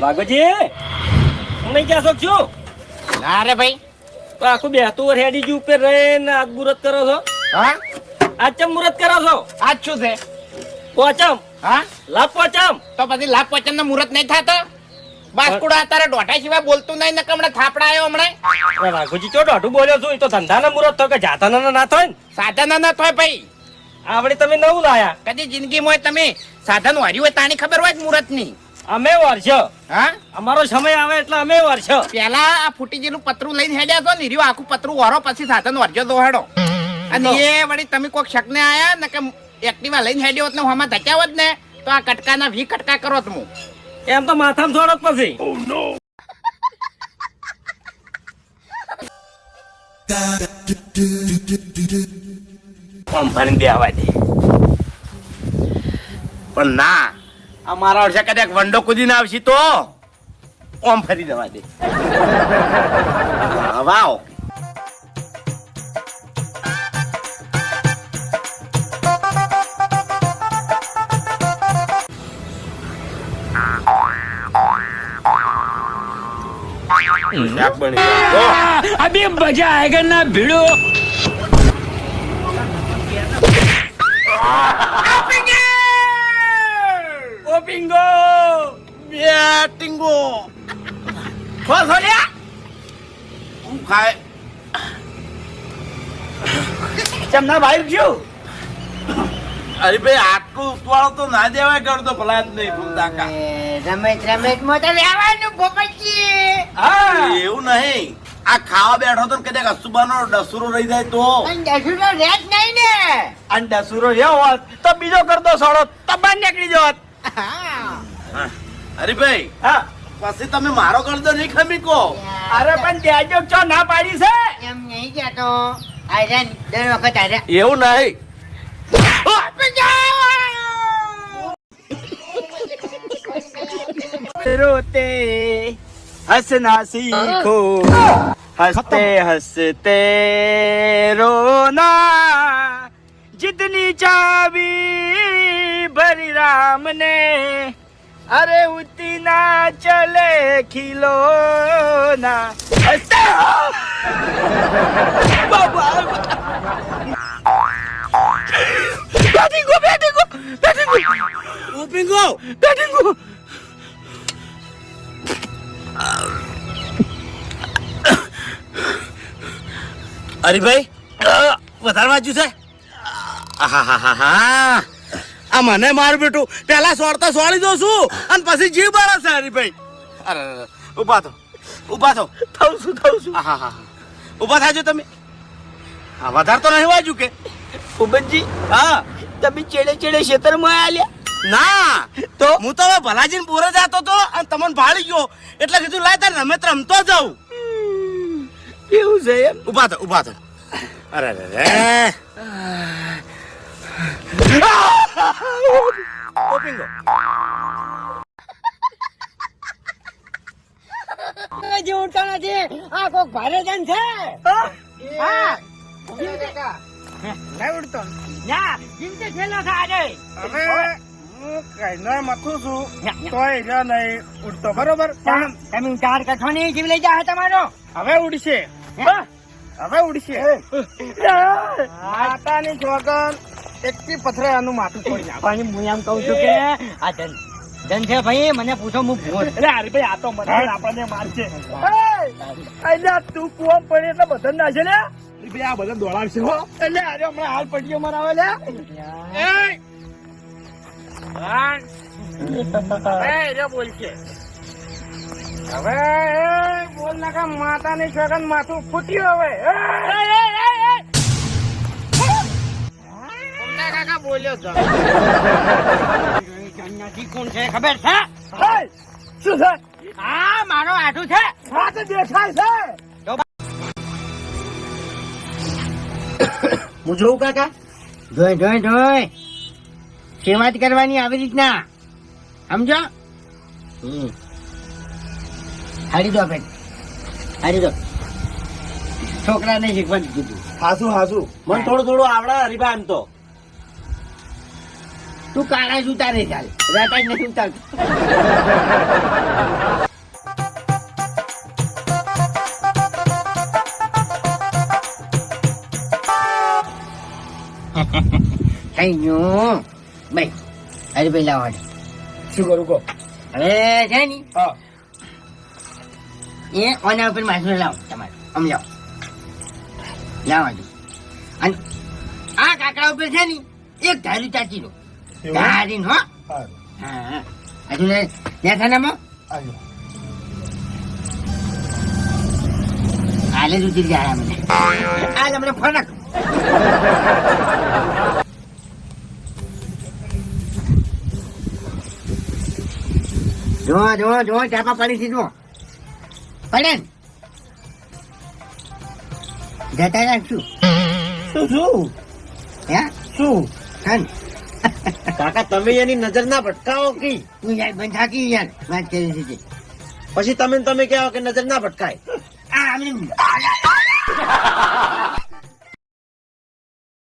વાઘોજી નહીં ક્યાં છું? ના રે ભાઈ. તો આખું બેહતું વર હેડી જ ઉપર રહીને આજ મુહૂર્ત કરો છો? હા? આજ ચમ મુહૂર્ત કરો છો? આજ શું છે? પોચમ. હા? લાભ પોચમ. તો પછી લાભ પોચમ નો મુહૂર્ત નહીં થતો? બાસ્કુડા તારે દોઢા સિવાય બોલતું નહીં ને હમણાં થાપડા આવ્યો હમણાં. વાઘોજી ચો દોઢું બોલ્યો છું? એ તો ધંધાના મુહૂર્ત થયો કે જાતાના ના થાય ને. સાધન ના થાય ભાઈ. આવડે તમે નવું લાયા. કદી જિંદગીમાં તમે સાધન વાર્યું હોય તાની ખબર હોય મુહૂર્તની અમે વર્ષ. હા? અમારો સમય આવે એટલે અમે વર્ષ. પેલા આ ફૂટી જેલું પતરું લઈને હેડ્યા તો ને રહ્યું આખું પતરું વારો પછી સાધન વારજો દોહાડો. હેડો અને એ વળી તમે કોઈક શકને આયા ને કે એક્ટિવા લઈને હેડ્યો હોત ને હું આમાં ધચાવત ને તો આ કટકાના વી કટકા કરો હું. એમ તો માથામાં થોડો જ પછી. ભરીને પણ ના અમારા વર્ષે કદાચ વંડો કૂદીને આવશે તો ઓમ ફરી દેવા દે હા, વાવ શાક બની ગયું. अभी मजा आएगा ना भिड़ो બેટિંગો ખોલ ખોલ્યા હું ખાય. ચમના ભાઈ ગયો? અરે ભાઈ આટલું ઉતવાળો તો ના દેવાય કરતો ભલા જ નહીં ભૂલતા કા રમેશ રમેશ મો તો લેવાનું પોપટજી હા એવું નહીં. આ ખાવા બેઠો તો કદાચ અસુબાનો ડસુરો રહી જાય તો. ડસુરો રહે જ નહીં ને. અને ડસુરો રહ્યો હોત તો બીજો કરતો સડો તો બાર નીકળી જવાત હરીભાઈ હા. પછી તમે મારો કરદો નહીં ખમી કો. અરે પણ ત્યાં ચો ના પાડી છે? એમ નહીં કેતો આયરન દર વખત આયરન એવું નહીં. રોતે હસના સીખો હસતે હસતે રોના. જીતની ચાવી સામને. અરે ઉતી ના ચલે ખીલો ના. બેટિંગો બેટિંગો બેટિંગો અરે ભાઈ વધારે વાંચ્યું છે? હા હા હા હા આ મને માર બેટું. પેલા સોળતા સોળી દઉં છું અને પછી જીવ બાળે છે હરીભાઈ અરે અરે. ઊભા થો ઊભા થો. થઉં છું થઉં છું. હા ઊભા થાજો તમે. હા વધારે તો નહીં વાજુ કે. ઉબનજી હા. તમે ચેડે ચેડે ખેતરમાં આલ્યા? ના. તો? હું તો હવે ભલાજીને પૂરે જતો તો અને તમને ભાળી ગયો. એટલે કીધું લાય તારે રમે રમતો જાઉં. એવું છે એમ. ઊભા થો ઊભા થો. અરે અરે અરે. ઓપિંગો હજી ઉઠતો નથી આ કોક ભારે જન છે હા નહીં ઉઠતો ના હવે છું તોય નહીં ઉડતો બરોબર પણ તમે ચાર કઠો ની જીવ લઈ જાય તમારો હવે ઉડશે હવે ઉડશે માતાની જોગન. એકથી પથરે આનું માથું તોડી નાખે પણ હું એમ કઉ છું કે આ ધન ધન છે ભાઈ મને પૂછો હું ભૂત. એટલે હરીભાઈ આ તો મને આપણને મારશે. એટલે તું કુવામ પડે એટલે બધા નાશે ને હરીભાઈ આ બધા દોડાવશે હો. એટલે અરે હમણાં હાલ પટીઓ મરાવે લે. એ! હવે બોલ નાખા માતાની છોકન માથું ફૂટ્યું હવે. કાકા બોલ્યો તો. જન્નતી કોણ છે ખબર છે? શું છે? આ મારો આઠું છે. હા તો દેખાય છે. હું જોઉં કાકા? જોઈ જોઈ જોઈ સેવા જ કરવાની આવી રીતના? સમજો? હારી દો બેન હારી દો. છોકરાને શીખવાનું કીધું હાસુ હાસુ. મને થોડું થોડું આવડે હરીભાઈ એમ તો. તું કાળા જ ઉતારે ચાલ. રાતા જ નથી ઉતારતો. થઈ ગયું. ભાઈ અરે ભાઈ લાવો શું કરું કહો? હવે છે ને હા. એ ઓના ઉપર માછલો લાવો તમારે. આમ લાવો. લાવો અને આ કાકડા ઉપર છે ને એક ધારી ચાચી લો ધારીને હો. હા. હજુ ને ત્યાં થાનામાં આવ્યો હાલે જ ઉતરી જાય મને હાલ હમણાં ફરક જો જો જો ચાપા પડી છે જો પડે જતા રાખશું શું શું? હે? શું? ખાન કાકા તમે એની નજર ના ભટકાવો કી? તું યાર બંધ થાકી યાર વાત કરી છે પછી તમે તમે કહેવા કે નજર ના ભટકાય? આ